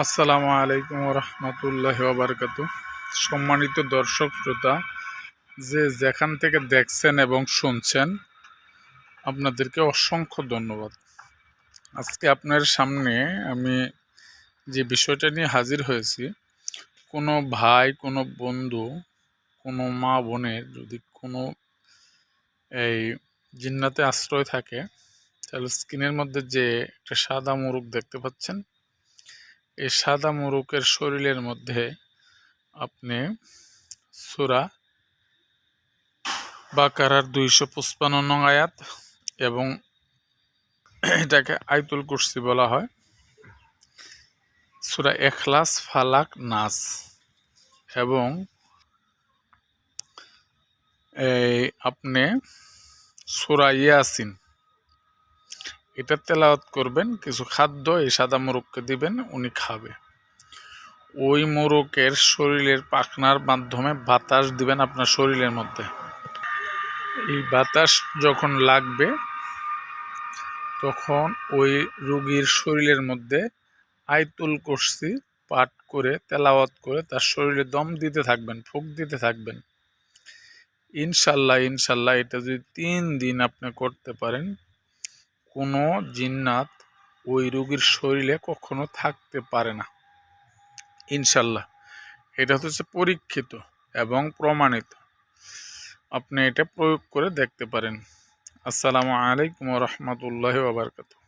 আসসালামু আলাইকুম রহমতুল্লাহ বারকাত সম্মানিত দর্শক শ্রোতা, যে যেখান থেকে দেখছেন এবং শুনছেন, আপনাদেরকে অসংখ্য ধন্যবাদ। আজকে আপনার সামনে আমি যে বিষয়টা নিয়ে হাজির হয়েছি, কোনো ভাই, কোনো বন্ধু, কোনো মা বোনের যদি কোনো এই জিন্নাতে আশ্রয় থাকে, তাহলে স্কিনের মধ্যে যে একটা সাদা মুরুখ দেখতে পাচ্ছেন এই সাদা মুরুকের শরীরের মধ্যে আপনি সুরা বাকারার দুইশো পঁচপান্ন আয়াত এবং এটাকে আইতুল কুরসি বলা হয়। সুরা এখলাস, ফালাক, নাস এবং এই আপনি সুরা ইয়াসিন এটা তেলাওয়াত করবেন, কিছু খাদ্য এই সাদা মোরগকে দিবেন, উনি খাবে। ওই মোরগের শরীরের পাখনার মাধ্যমে বাতাস দিবেন আপনার শরীরের মধ্যে। এই বাতাস যখন লাগবে, তখন ওই রুগীর শরীরের মধ্যে আইতুল করছি পাঠ করে, তেলাওয়াত করে তার শরীরে দম দিতে থাকবেন, ফুক দিতে থাকবেন। ইনশাল্লাহ ইনশাল্লাহ এটা যদি তিন দিন আপনি করতে পারেন কোনো জিন্নাত ওই রোগীর শরীরে কখনো থাকতে পারে না। ইনশাল্লাহ। এটা হচ্ছে পরীক্ষিত এবং প্রমাণিত। আপনি এটা প্রয়োগ করে দেখতে পারেন। আসসালামু আলাইকুম রহমতুল্লাহ বাবরকাতু